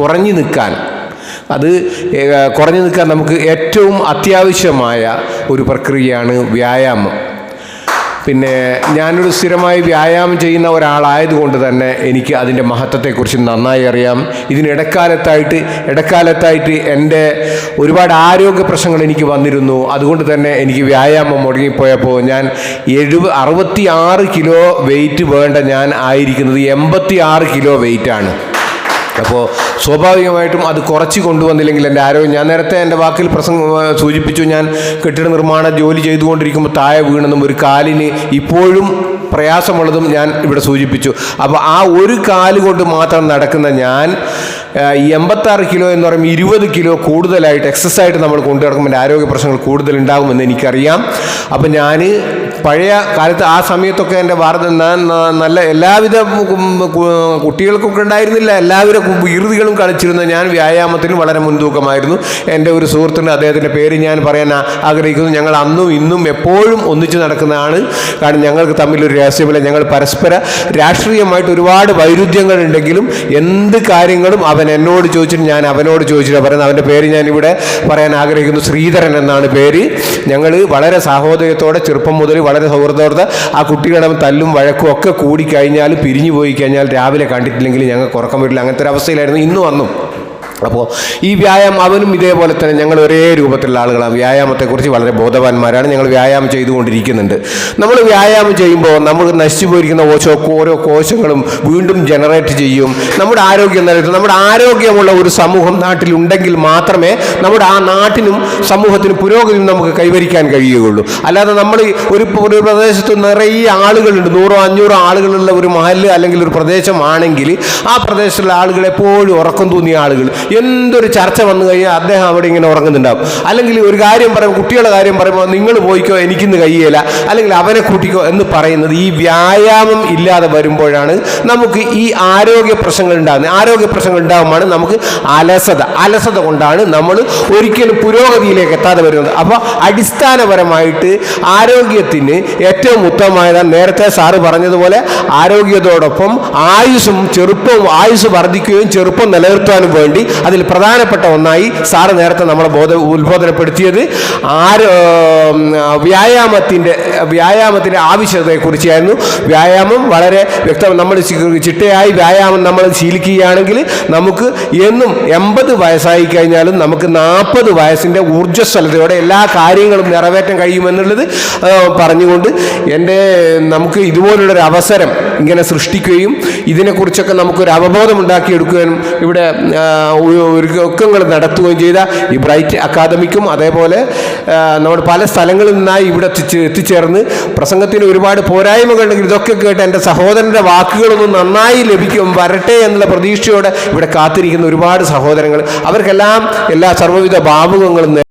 കുറഞ്ഞു നിൽക്കാൻ. അത് കുറഞ്ഞു നിൽക്കാൻ നമുക്ക് ഏറ്റവും അത്യാവശ്യമായ ഒരു പ്രക്രിയയാണ് വ്യായാമം. പിന്നെ ഞാനൊരു സ്ഥിരമായി വ്യായാമം ചെയ്യുന്ന ഒരാളായതുകൊണ്ട് തന്നെ എനിക്ക് അതിന്റെ മഹത്വത്തെക്കുറിച്ച് നന്നായി അറിയാം. ഇതിനിടക്കാലത്തായിട്ട് ഇടക്കാലത്തായിട്ട് എന്റെ ഒരുപാട് ആരോഗ്യ പ്രശ്നങ്ങൾ എനിക്ക് വന്നിരുന്നു. അതുകൊണ്ട് തന്നെ എനിക്ക് വ്യായാമം മുടങ്ങിപ്പോയപ്പോൾ ഞാൻ എഴുപ അറുപത്തി ആറ് കിലോ വെയിറ്റ് വേണ്ട ഞാൻ ആയിരിക്കുന്നത് എൺപത്തി ആറ് കിലോ വെയിറ്റാണ്. അപ്പോൾ സ്വാഭാവികമായിട്ടും അത് കുറച്ച് കൊണ്ടുവന്നില്ലെങ്കിൽ എന്റെ ആരോഗ്യം ഞാൻ നേരത്തെ എന്റെ വാക്കിൽ പ്രസംഗം സൂചിപ്പിച്ചു. ഞാൻ കെട്ടിട നിർമ്മാണ ജോലി ചെയ്തുകൊണ്ടിരിക്കുമ്പോൾ താഴെ വീണെന്നും ഒരു കാലിന് ഇപ്പോഴും പ്രയാസമുള്ളതും ഞാൻ ഇവിടെ സൂചിപ്പിച്ചു. അപ്പോൾ ആ ഒരു കാൽ കൊണ്ട് മാത്രം നടക്കുന്ന ഞാൻ ഈ എൺപത്താറ് കിലോ എന്ന് പറയുമ്പോൾ ഇരുപത് കിലോ കൂടുതലായിട്ട് എക്സസ് ആയിട്ട് നമ്മൾ കൊണ്ടു നടക്കുമ്പോൾ എന്റെ ആരോഗ്യ പ്രശ്നങ്ങൾ കൂടുതലുണ്ടാകുമെന്ന് എനിക്കറിയാം. അപ്പം ഞാൻ പഴയ കാലത്ത് ആ സമയത്തൊക്കെ എന്റെ വാർത്ത നല്ല എല്ലാവിധ കുട്ടികൾക്കൊക്കെ ഉണ്ടായിരുന്നില്ല. എല്ലാവിധ കു- വികൃതികളും കളിച്ചിരുന്ന ഞാൻ വ്യായാമത്തിന് വളരെ മുൻതൂക്കമായിരുന്നു. എന്റെ ഒരു സുഹൃത്തുണ്ട് അദ്ദേഹത്തിന്റെ പേര് ഞാൻ പറയാൻ ആഗ്രഹിക്കുന്നു. ഞങ്ങൾ അന്നും ഇന്നും എപ്പോഴും ഒന്നിച്ച് നടക്കുന്നതാണ്. കാരണം ഞങ്ങൾക്ക് തമ്മിലൊരു രഹസ്യമില്ല. ഞങ്ങൾ പരസ്പര രാഷ്ട്രീയമായിട്ട് ഒരുപാട് വൈരുദ്ധ്യങ്ങൾ ഉണ്ടെങ്കിലും എന്ത് കാര്യങ്ങളും അവൻ എന്നോട് ചോദിച്ചിട്ട് ഞാൻ അവനോട് ചോദിച്ചിട്ട് പറയുന്നത്. അവന്റെ പേര് ഞാൻ ഇവിടെ പറയാൻ ആഗ്രഹിക്കുന്നു. ശ്രീധരൻ എന്നാണ് പേര്. ഞങ്ങൾ വളരെ സാഹോദര്യത്തോടെ ചെറുപ്പം മുതൽ വളരെ സൗഹൃദത്തോടെ ആ കുട്ടികളുടെ തല്ലും വഴക്കും ഒക്കെ കൂടി കഴിഞ്ഞാൽ പിരിഞ്ഞു പോയി കഴിഞ്ഞാൽ രാവിലെ കണ്ടിട്ടില്ലെങ്കിൽ ഞങ്ങൾക്ക് ഉറക്കം വരില്ല. അങ്ങനത്തെ ഒരു അവസ്ഥയിലായിരുന്നു ഇന്നും അന്നും. അപ്പോൾ ഈ വ്യായാമം അവനും ഇതേപോലെ തന്നെ ഞങ്ങൾ ഒരേ രൂപത്തിലുള്ള ആളുകളാണ്. വ്യായാമത്തെക്കുറിച്ച് വളരെ ബോധവാന്മാരാണ്. ഞങ്ങൾ വ്യായാമം ചെയ്തുകൊണ്ടിരിക്കുന്നുണ്ട്. നമ്മൾ വ്യായാമം ചെയ്യുമ്പോൾ നമ്മൾ നശിച്ചു പോയിരിക്കുന്ന ഓരോ ഓരോ കോശങ്ങളും വീണ്ടും ജനറേറ്റ് ചെയ്യും. നമ്മുടെ ആരോഗ്യം നിലനിർത്തും. നമ്മുടെ ആരോഗ്യമുള്ള ഒരു സമൂഹം നാട്ടിലുണ്ടെങ്കിൽ മാത്രമേ നമ്മുടെ ആ നാട്ടിനും സമൂഹത്തിനും പുരോഗതിയും നമുക്ക് കൈവരിക്കാൻ കഴിയുകയുള്ളൂ. അല്ലാതെ നമ്മൾ ഒരു ഒരു പ്രദേശത്ത് നിറയെ ആളുകളുണ്ട്. നൂറോ അഞ്ഞൂറോ ആളുകളുള്ള ഒരു മഹൽ അല്ലെങ്കിൽ ഒരു പ്രദേശമാണെങ്കിൽ ആ പ്രദേശത്തുള്ള ആളുകൾ എപ്പോഴും ഉറക്കം തോന്നിയ ആളുകൾ. എന്തൊരു ചർച്ച വന്നു കഴിഞ്ഞാൽ അദ്ദേഹം അവിടെ ഇങ്ങനെ ഉറങ്ങുന്നുണ്ടാവും. അല്ലെങ്കിൽ ഒരു കാര്യം പറയും കുട്ടികളുടെ കാര്യം പറയുമ്പോൾ നിങ്ങൾ പോയിക്കോ എനിക്കിന്ന് കഴിയില്ല അല്ലെങ്കിൽ അവനെ കൂട്ടിക്കോ എന്ന് പറയുന്നത് ഈ വ്യായാമം ഇല്ലാതെ വരുമ്പോഴാണ് നമുക്ക് ഈ ആരോഗ്യ പ്രശ്നങ്ങൾ ഉണ്ടാകുന്നത്. ആരോഗ്യ പ്രശ്നങ്ങൾ ഉണ്ടാകുമ്പോൾ നമുക്ക് അലസത. അലസത കൊണ്ടാണ് നമ്മൾ ഒരിക്കലും പുരോഗതിയിലേക്ക് എത്താതെ വരുന്നത്. അപ്പോൾ അടിസ്ഥാനപരമായിട്ട് ആരോഗ്യത്തിന് ഏറ്റവും ഉത്തമമായതാണ് നേരത്തെ സാറ് പറഞ്ഞതുപോലെ ആരോഗ്യത്തോടൊപ്പം ആയുസ്സും ചെറുപ്പവും ആയുസ് വർദ്ധിക്കുകയും ചെറുപ്പം നിലനിർത്താനും വേണ്ടി അതിൽ പ്രധാനപ്പെട്ട ഒന്നായി സാറ് നേരത്തെ നമ്മളെ ബോധ ഉത്ബോധനപ്പെടുത്തിയത് ആരോ വ്യായാമത്തിന്റെ വ്യായാമത്തിന്റെ ആവശ്യതയെക്കുറിച്ചായിരുന്നു വ്യായാമം വളരെ വ്യക്തം നമ്മൾ ചിട്ടയായി വ്യായാമം നമ്മൾ ശീലിക്കുകയാണെങ്കിൽ നമുക്ക് എന്നും എൺപത് വയസ്സായി കഴിഞ്ഞാലും നമുക്ക് നാൽപ്പത് വയസ്സിന്റെ ഊർജസ്വലതയോടെ എല്ലാ കാര്യങ്ങളും നിറവേറ്റാൻ കഴിയുമെന്നുള്ളത് പറഞ്ഞുകൊണ്ട് എന്റെ നമുക്ക് ഇതുപോലുള്ളൊരു അവസരം ഇങ്ങനെ സൃഷ്ടിക്കുകയും ഇതിനെക്കുറിച്ചൊക്കെ നമുക്കൊരു അവബോധം ഉണ്ടാക്കിയെടുക്കുകയും ഇവിടെ ഒരുക്കങ്ങൾ നടത്തുകയും ചെയ്ത ഈ ബ്രൈറ്റ് അക്കാദമിക്കും അതേപോലെ നമ്മുടെ പല സ്ഥലങ്ങളിൽ നിന്നായി ഇവിടെ എത്തിച്ച് എത്തിച്ചേർന്ന് പ്രസംഗത്തിന് ഒരുപാട് പോരായ്മകളുണ്ടെങ്കിൽ ഇതൊക്കെ കേട്ട് എന്റെ സഹോദരന്റെ വാക്കുകളൊന്നും നന്നായി ലഭിക്കും വരട്ടെ എന്നുള്ള പ്രതീക്ഷയോടെ ഇവിടെ കാത്തിരിക്കുന്ന ഒരുപാട് സഹോദരങ്ങൾ. അവർക്കെല്ലാം എല്ലാ സർവവിധ ഭാവുകങ്ങളും